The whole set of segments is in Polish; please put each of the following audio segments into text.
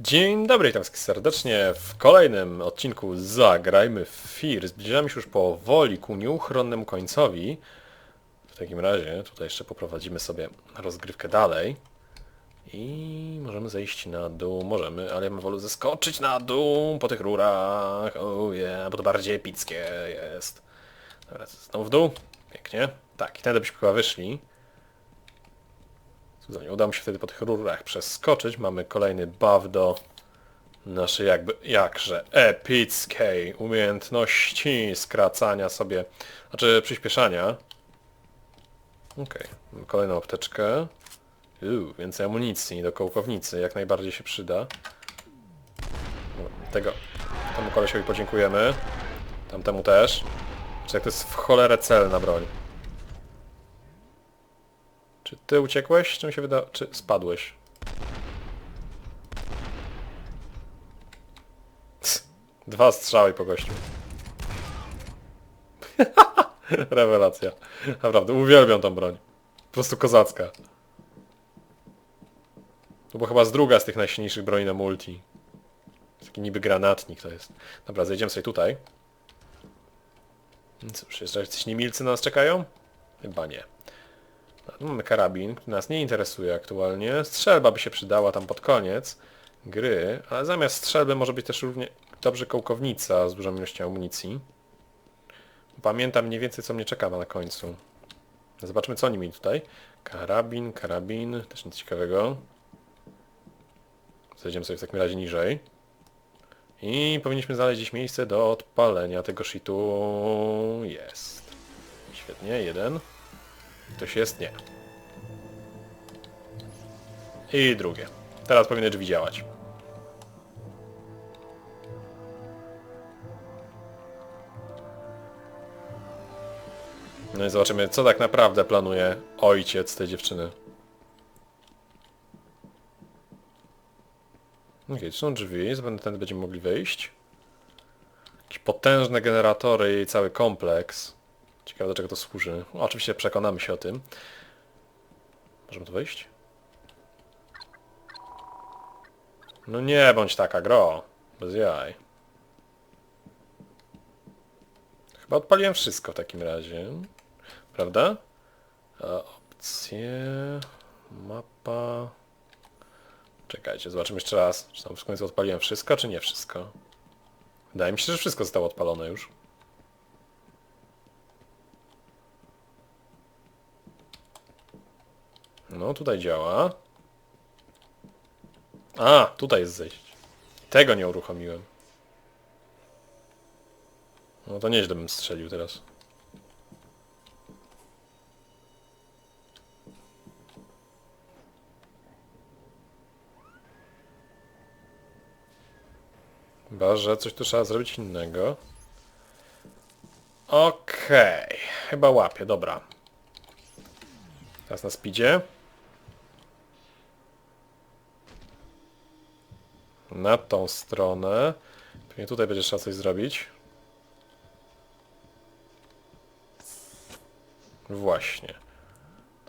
Dzień dobry, witam serdecznie w kolejnym odcinku Zagrajmy w Fear. Zbliżamy się już powoli ku nieuchronnemu końcowi. W takim razie tutaj jeszcze poprowadzimy sobie rozgrywkę dalej. I możemy zejść na dół, możemy, ale ja bym wolał zeskoczyć na dół po tych rurach. Oh yeah, bo to bardziej epickie jest. Dobra, znowu w dół. Pięknie. Tak, i tędy byśmy chyba wyszli. Cudownie, udało mi się wtedy po tych rurach przeskoczyć. Mamy kolejny buff do naszej jakby, jakże epickiej umiejętności skracania sobie, znaczy przyspieszania. Okej, mamy kolejną apteczkę. Uuu, więcej amunicji do kołkownicy, jak najbardziej się przyda. No, Tego, temu kolesiowi podziękujemy. Tamtemu też. Czy jak to jest w cholerę celna broń. Czy ty uciekłeś? Czy mi się wyda... Czy spadłeś? Dwa strzały po gościu. Rewelacja. Naprawdę, uwielbiam tą broń. Po prostu kozacka. To była chyba z druga z tych najsilniejszych broni na multi. Taki niby granatnik to jest. Dobra, zejdziemy sobie tutaj. Cóż, jeszcze jacyś niemilcy na nas czekają? Chyba nie. Tu mamy karabin, który nas nie interesuje aktualnie. Strzelba by się przydała tam pod koniec gry, ale zamiast strzelby może być też równie dobrze kołkownica z dużą ilością amunicji. Pamiętam mniej więcej co mnie czeka na końcu. Zobaczmy co oni mieli tutaj. Karabin, karabin, też nic ciekawego. Zejdziemy sobie w takim razie niżej. I powinniśmy znaleźć gdzieś miejsce do odpalenia tego shitu. Jest. Świetnie, jeden. Ktoś jest? Nie. I drugie. Teraz powinny drzwi działać. No i zobaczymy, co tak naprawdę planuje ojciec tej dziewczyny. Okej, tu są drzwi, zapewne tędy będziemy mogli wyjść. Jakieś potężne generatory i cały kompleks. Ciekawe do czego to służy. No, oczywiście przekonamy się o tym. Możemy tu wejść? No nie bądź taka gro. Bez jaj. Chyba odpaliłem wszystko w takim razie. Prawda? A, opcje... Mapa... Czekajcie, zobaczymy jeszcze raz. Czy tam w końcu odpaliłem wszystko, czy nie wszystko? Wydaje mi się, że wszystko zostało odpalone już. No, tutaj działa. A, tutaj jest zejść. Tego nie uruchomiłem. No to nieźle bym strzelił teraz. Chyba, że coś tu trzeba zrobić innego. Okej, chyba łapię, dobra. Teraz na speedzie. Na tą stronę. Pewnie tutaj będzie trzeba coś zrobić. Właśnie.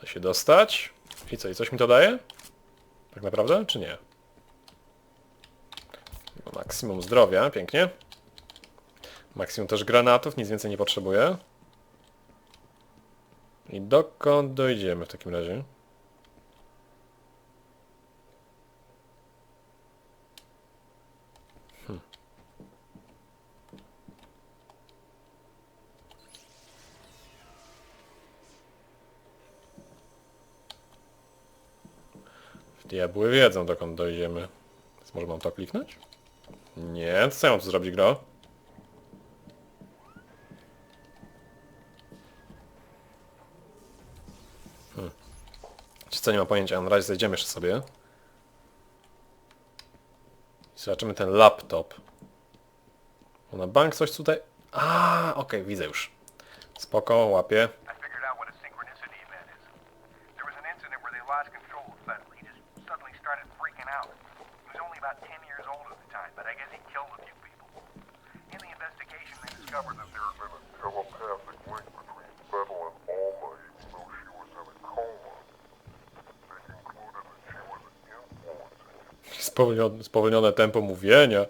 Da się dostać. I co, i coś mi to daje? Tak naprawdę, czy nie? No, Maksimum zdrowia, pięknie. Maksimum też granatów, nic więcej nie potrzebuję. I dokąd dojdziemy w takim razie? Diabły wiedzą dokąd dojdziemy. Więc może mam to kliknąć? Nie, co ja mam tu zrobić, gro? Czy co, nie mam pojęcia, na razie zejdziemy jeszcze sobie. I zobaczymy ten laptop. Bo na bank coś tutaj... A, okej, widzę już. Spoko, łapię. discovered that Spowolnione, spowolnione tempo mówienia.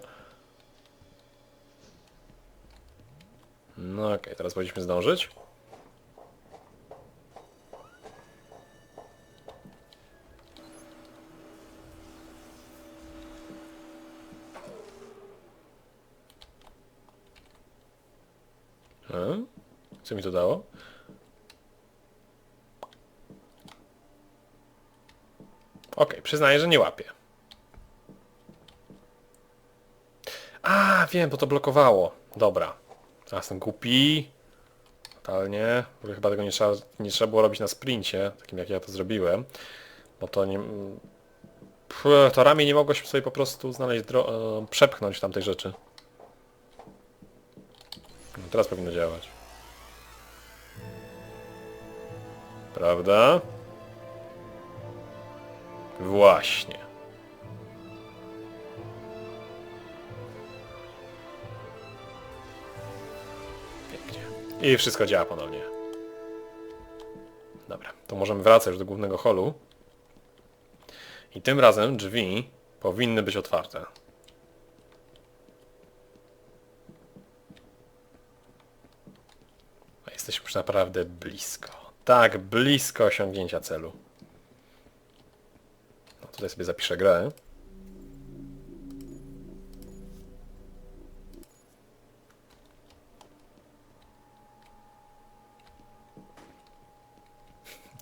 No okej, okay, teraz powinniśmy zdążyć. E? Co mi to dało? Okej, przyznaję, że nie łapię. A, wiem, bo to blokowało. Dobra. Teraz jestem głupi. Totalnie. Chyba tego nie trzeba, nie trzeba było robić na sprincie, takim jak ja to zrobiłem. Bo to nie... Pff, to ramię nie mogłoś sobie po prostu znaleźć dro... e, przepchnąć tamtej rzeczy. Teraz powinno działać. Prawda? Właśnie. Pięknie. I wszystko działa ponownie. Dobra, to możemy wracać już do głównego holu. I tym razem drzwi powinny być otwarte. A jesteśmy już naprawdę blisko. Tak, blisko osiągnięcia celu. No tutaj sobie zapiszę grę.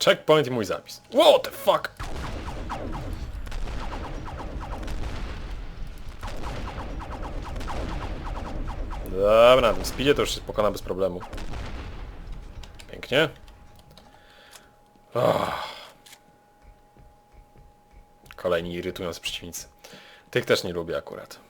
Checkpoint i mój zapis. What the fuck? Dobra, na tym speedzie to już się pokona bez problemu. Pięknie. Oh. Kolejni irytujący przeciwnicy. Tych też nie lubię akurat.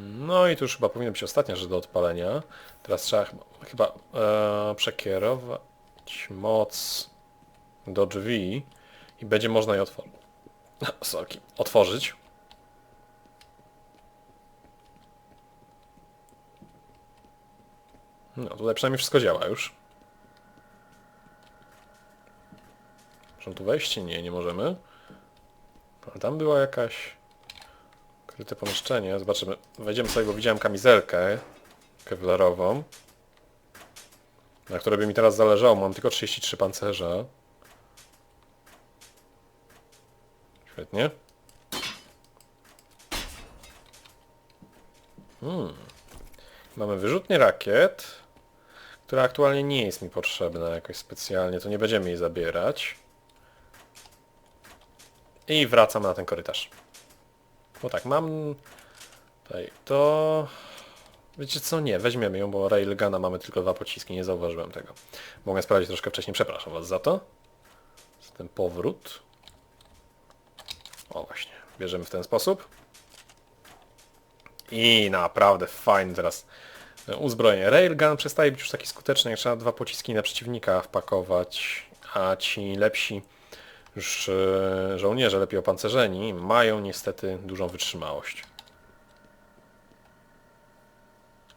No i tu już chyba powinno być ostatnia rzecz do odpalenia. Teraz trzeba chyba, e, przekierować moc do drzwi i będzie można je otworzyć. Otworzyć. No tutaj przynajmniej wszystko działa już. Możemy tu wejść? Nie, nie możemy. A tam była jakaś... Ukryte pomieszczenie. Zobaczymy. Wejdziemy sobie, bo widziałem kamizelkę kevlarową. Na której by mi teraz zależało. Mam tylko 33 pancerza. Świetnie. Hmm. Mamy wyrzutnię rakiet, która aktualnie nie jest mi potrzebna jakoś specjalnie, to nie będziemy jej zabierać. I wracam na ten korytarz. Bo tak, mam tutaj to... Wiecie co? Nie, weźmiemy ją, bo Railguna mamy tylko dwa pociski, nie zauważyłem tego. Mogę sprawdzić troszkę wcześniej, przepraszam was za to. Z ten powrót. O właśnie, bierzemy w ten sposób. I naprawdę fajny teraz uzbrojenie. Railgun przestaje być już taki skuteczny, jak trzeba dwa pociski na przeciwnika wpakować, a ci lepsi już e, żołnierze, lepiej opancerzeni, mają niestety dużą wytrzymałość.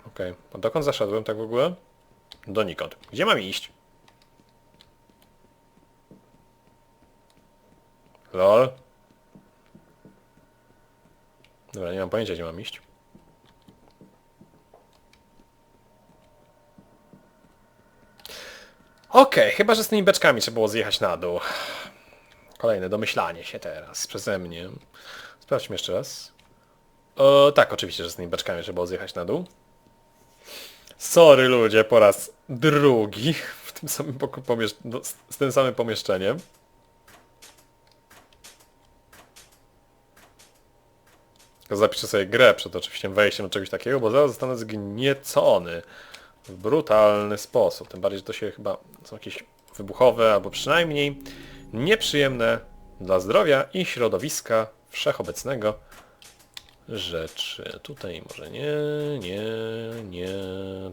Okej, a dokąd zaszedłem tak w ogóle? Donikąd. Gdzie mam iść? Lol. Dobra, nie mam pojęcia gdzie mam iść. Okej, chyba że z tymi beczkami trzeba było zjechać na dół. Kolejne domyślanie się teraz przeze mnie. Sprawdźmy jeszcze raz. O, tak, oczywiście, że z tymi beczkami trzeba było zjechać na dół. Sorry ludzie, po raz drugi w tym samym no, z, tym samym pomieszczeniem. Zapiszę sobie grę przed oczywiście wejściem do czegoś takiego, bo zaraz zostanę zgniecony w brutalny sposób. Tym bardziej, że to się chyba są jakieś wybuchowe, albo przynajmniej nieprzyjemne dla zdrowia i środowiska wszechobecnego rzeczy. Tutaj może nie, nie, nie,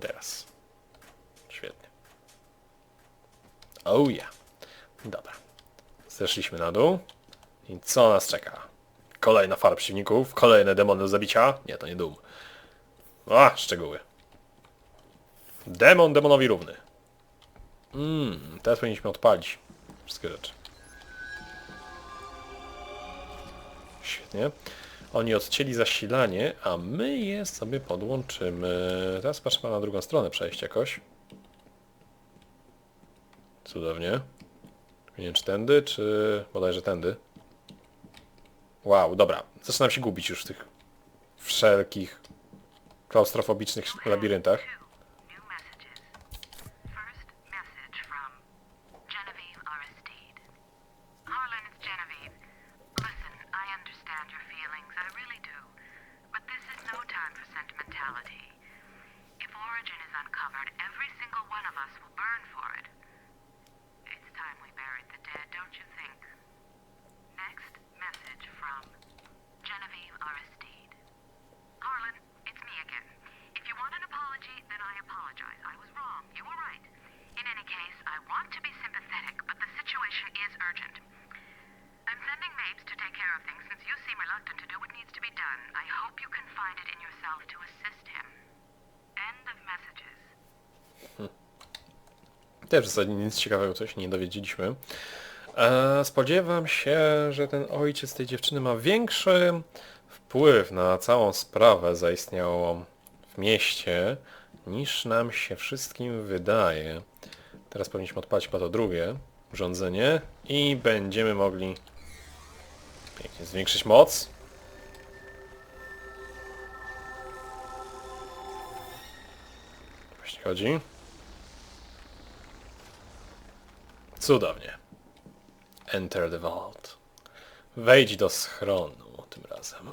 teraz. Świetnie. Oh yeah. Dobra. Zeszliśmy na dół. I co nas czeka? Kolejna fala przeciwników, kolejne demony do zabicia. Nie, to nie dum. A, szczegóły. Demon demonowi równy. Mmm, teraz powinniśmy odpalić wszystkie rzeczy. Świetnie. Oni odcięli zasilanie, a my je sobie podłączymy. Teraz patrzmy na drugą stronę przejść jakoś. Cudownie. Nie wiem czy tędy, czy bodajże tędy. Wow, dobra. Zaczynam się gubić już w tych wszelkich klaustrofobicznych labiryntach. Things since you seem reluctant to do what needs to be done. I hope you can find it in yourself to assist him. End of messages. Też w zasadzie nic ciekawego coś nie dowiedzieliśmy. E, spodziewam się, że ten ojciec tej dziewczyny ma większy wpływ na całą sprawę zaistniałą w mieście, niż nam się wszystkim wydaje. Teraz powinniśmy odpalić chyba to drugie urządzenie i będziemy mogli pięknie zwiększyć moc. Właśnie chodzi. Cudownie. Enter the vault. Wejdź do schronu tym razem.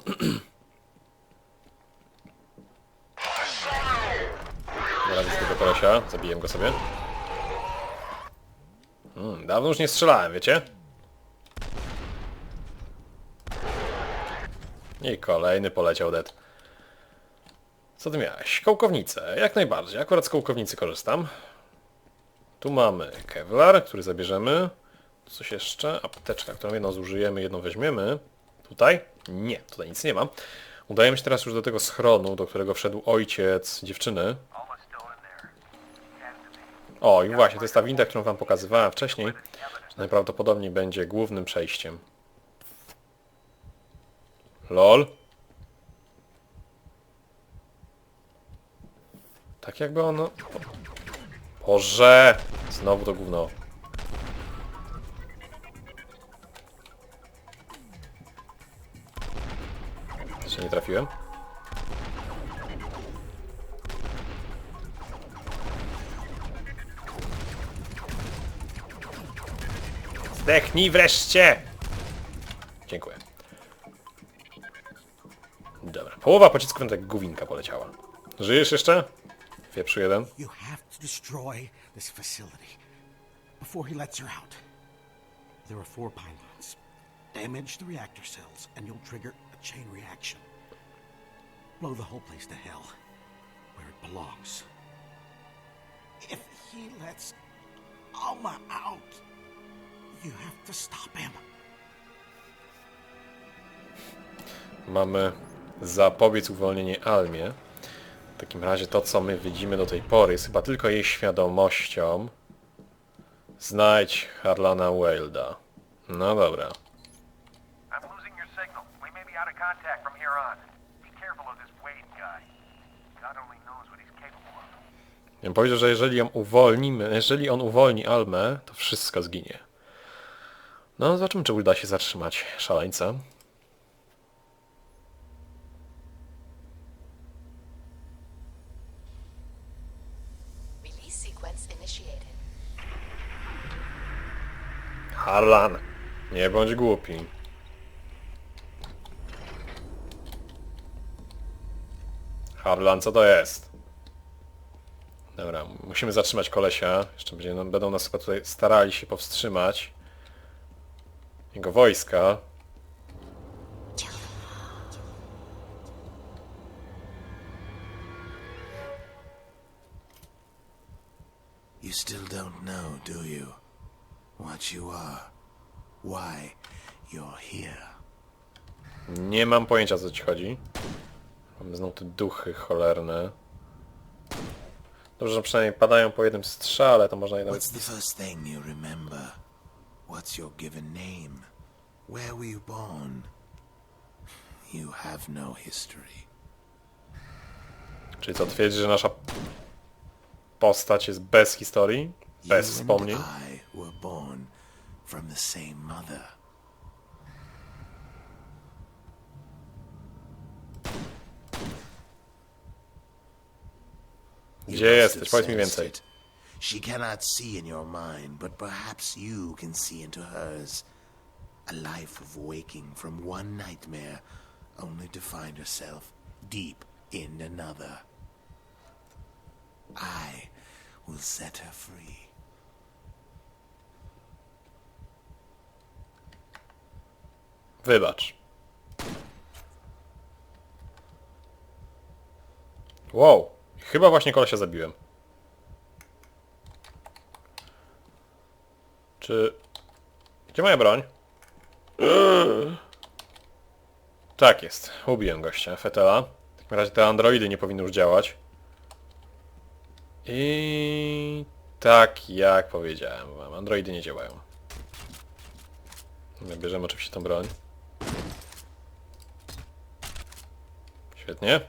Zaraz z tego kolesia. Zabiję go sobie. Hmm, dawno już nie strzelałem, wiecie? I kolejny poleciał dead. Co ty miałeś? Kołkownicę. Jak najbardziej. Akurat z kołkownicy korzystam. Tu mamy Kevlar, który zabierzemy. Coś jeszcze? Apteczka, którą jedną zużyjemy, jedną weźmiemy. Tutaj? Nie, tutaj nic nie ma. Udajemy się teraz już do tego schronu, do którego wszedł ojciec dziewczyny. O, i właśnie, to jest ta winda, którą wam pokazywałem wcześniej. Najprawdopodobniej będzie głównym przejściem. LOL. Tak jakby ono... Boże! Znowu to gówno. Jeszcze nie trafiłem. Zdechnij wreszcie! Połowa pocisków tak głowinka poleciała. Żyjesz jeszcze? Wieprzu jeden. You have to destroy this facility before he lets her out. There are four pylons. Damage the reactor cells, and you'll trigger a chain reaction. Blow the whole place to hell, where it belongs. If he lets Alma out, you have to stop him. Mamy zapobiec uwolnienie Almie. W takim razie to, co my widzimy do tej pory, jest chyba tylko jej świadomością. Znajdź Harlana Wilda. No dobra. Ja powiedział, że jeżeli ją uwolnimy, jeżeli on uwolni Almę, to wszystko zginie. No, zobaczymy, czy uda się zatrzymać szaleńca. Harlan, nie bądź głupi. Harlan, co to jest? Dobra, musimy zatrzymać kolesia. Jeszcze będzie, no, będą nas chyba tutaj starali się powstrzymać. Jego wojska. You still don't know, do you? What you are. Why you're here. Nie mam pojęcia, o co ci chodzi. Mamy znowu te duchy cholerne. Dobrze, że przynajmniej padają po jednym strzale, to można je nawet... What's the first thing you remember? What's your given name? Where were you born? You have no history. Czyli co, twierdzi, że nasza postać jest bez historii? Bez you wspomnień? and I were born from the same mother. Gdzie must jesteś? Powiedz mi więcej. it. She cannot see in your mind, but perhaps you can see into hers. A life of waking from one nightmare, only to find herself deep in another. I will set her free. Wybacz. Wow. Chyba właśnie kolesia zabiłem. Czy... Gdzie moja broń? Tak jest. Ubiłem gościa. Fetela. W takim razie te androidy nie powinny już działać. I... Tak jak powiedziałem wam. Androidy nie działają. Bierzemy oczywiście tą broń. Świetnie.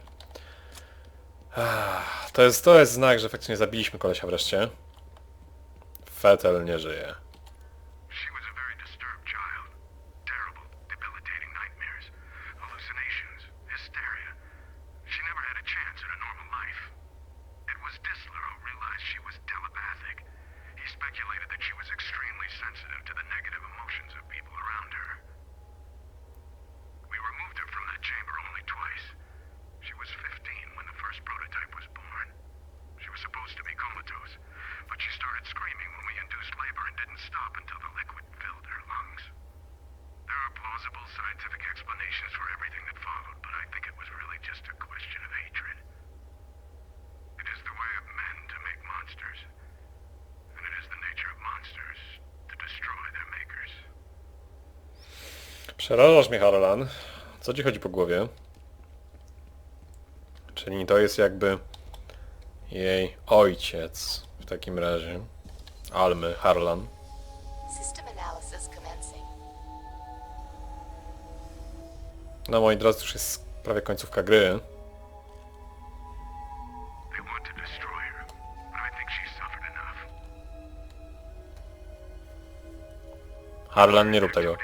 To jest, to jest znak, że faktycznie zabiliśmy kolesia wreszcie. Fetel nie żyje. She was a very disturbed child. Terrible, debilitating nightmares, hallucinations, hysteria. She never had a chance at a normal life. It was Disler who realized she was telepathic. He speculated that she was extremely sensitive to the negative emotions of people around her. We removed her from that chamber only twice. She was 15 when the first prototype was born. She was supposed to be comatose, but she started screaming when we induced labor and didn't stop until the liquid filled her lungs. There are plausible scientific explanations for everything that followed, but I think it was really just a question of hatred. It is the way of men to make monsters, and it is the nature of monsters to destroy their makers. Przerażasz mnie, Harlan. Co ci chodzi po głowie? Czyli to jest jakby jej ojciec w takim razie. Almy, Harlan. No moi drodzy, już jest prawie końcówka gry. Harlan, nie rób tego.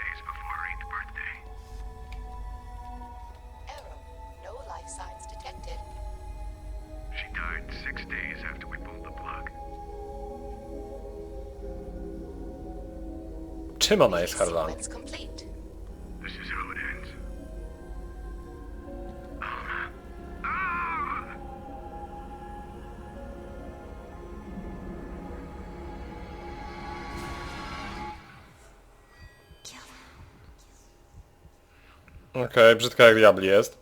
Czym ona jest, Harlan? Okej, brzydka jak diabli jest.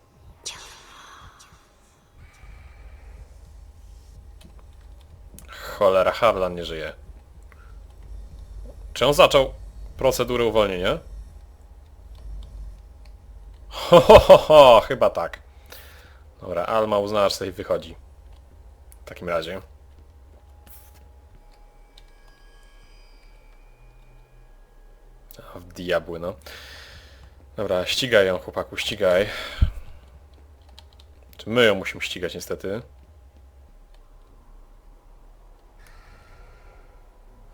Cholera, Harlan nie żyje. Czy on zaczął procedurę uwolnienia? Ho, ho, ho, ho, chyba tak. Dobra, Alma uznała, że sobie wychodzi. W takim razie. W diabły, no. Dobra, ścigaj ją, chłopaku, ścigaj. Czy my ją musimy ścigać, niestety.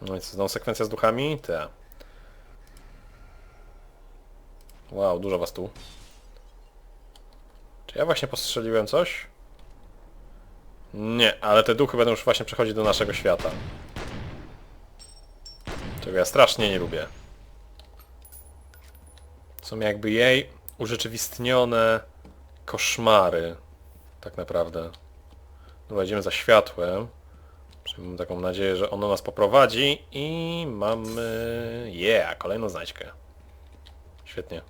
No i co, znowu sekwencja z duchami? Te. Wow, dużo was tu. Czy ja właśnie postrzeliłem coś? Nie, ale te duchy będą już właśnie przechodzić do naszego świata. Czego ja strasznie nie lubię. Są jakby jej urzeczywistnione koszmary. Tak naprawdę. Dobra, idziemy za światłem. Mam taką nadzieję, że ono nas poprowadzi i mamy... Yeah, kolejną znajdźkę. Świetnie.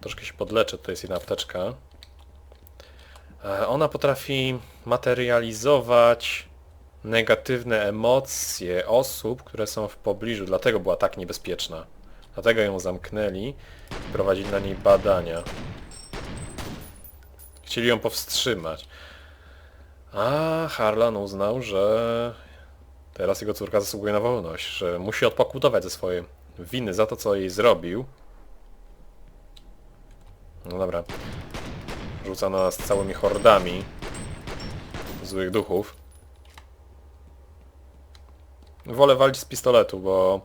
Troszkę się podleczę, tutaj jest jedna apteczka. E, Ona potrafi materializować negatywne emocje osób, które są w pobliżu, dlatego była tak niebezpieczna. Dlatego ją zamknęli i prowadzili na niej badania. Chcieli ją powstrzymać. A Harlan uznał, że teraz jego córka zasługuje na wolność, że musi odpokutować ze swojej winy za to, co jej zrobił. No dobra. rzuca na nas całymi hordami złych duchów. Wolę walić z pistoletu, bo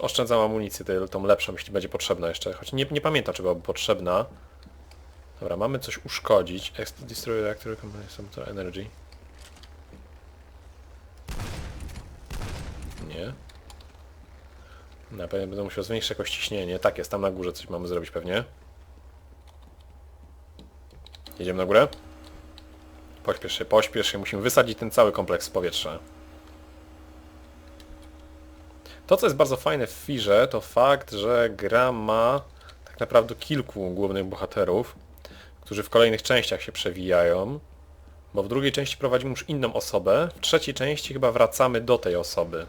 oszczędzam amunicję, tą lepszą, jeśli będzie potrzebna jeszcze. Choć nie, nie pamiętam, czy byłaby potrzebna. Dobra, mamy coś uszkodzić. Destroy reactor company energy. Nie. Na pewno będę musiał zwiększyć jakoś ciśnienie. Tak jest, tam na górze coś mamy zrobić pewnie. Jedziemy na górę? Pośpiesz się, pośpiesz się. Musimy wysadzić ten cały kompleks w powietrze. To, co jest bardzo fajne w Firze, to fakt, że gra ma tak naprawdę kilku głównych bohaterów, którzy w kolejnych częściach się przewijają, bo w drugiej części prowadzimy już inną osobę, w trzeciej części chyba wracamy do tej osoby.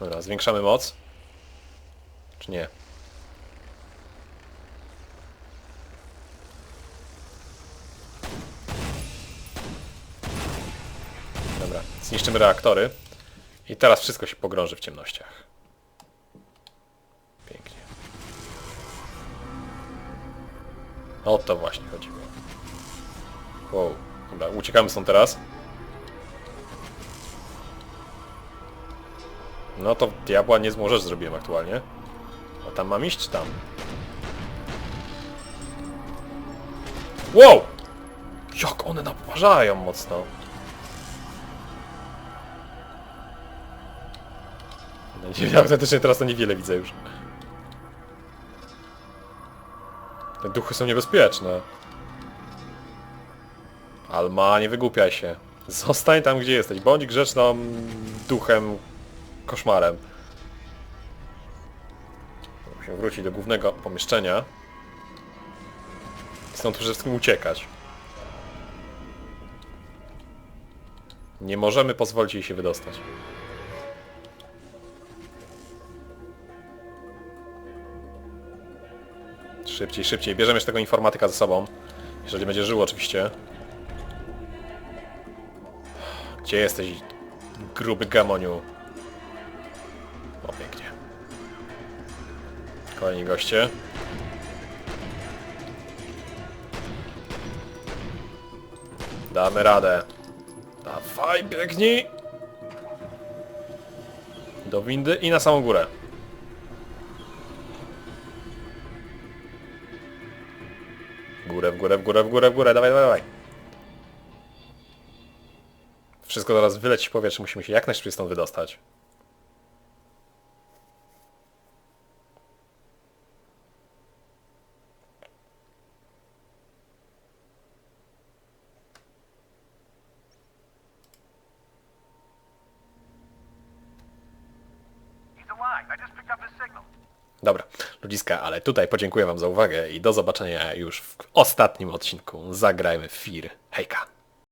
Dobra, zwiększamy moc. Czy nie? Dobra, zniszczymy reaktory. I teraz wszystko się pogrąży w ciemnościach. Pięknie. O to właśnie chodziło. Wow. Dobra, uciekamy stąd teraz. No to diabła nie zmożesz zrobiłem aktualnie. A tam mam iść czy tam? Wow! Jak one naparzają mocno. ja autentycznie teraz to niewiele widzę już. Te duchy są niebezpieczne. Alma, nie wygłupiaj się. Zostań tam, gdzie jesteś. Bądź grzeczną duchem, koszmarem. Musimy wrócić do głównego pomieszczenia. Stąd przede wszystkim uciekać. Nie możemy pozwolić jej się wydostać. Szybciej, szybciej. Bierzemy jeszcze tego informatyka ze sobą. Jeżeli będzie żył oczywiście. Gdzie jesteś, gruby gamoniu? O, pięknie. Kolejni goście. Damy radę. Dawaj, biegnij! Do windy i na samą górę. Górę, w górę, w górę, w górę, w górę, dawaj, dawaj, dawaj. Wszystko zaraz wyleci w powietrze, musimy się jak najszybciej stąd wydostać. Ale tutaj podziękuję wam za uwagę i do zobaczenia już w ostatnim odcinku. Zagrajmy w Fir. Hejka!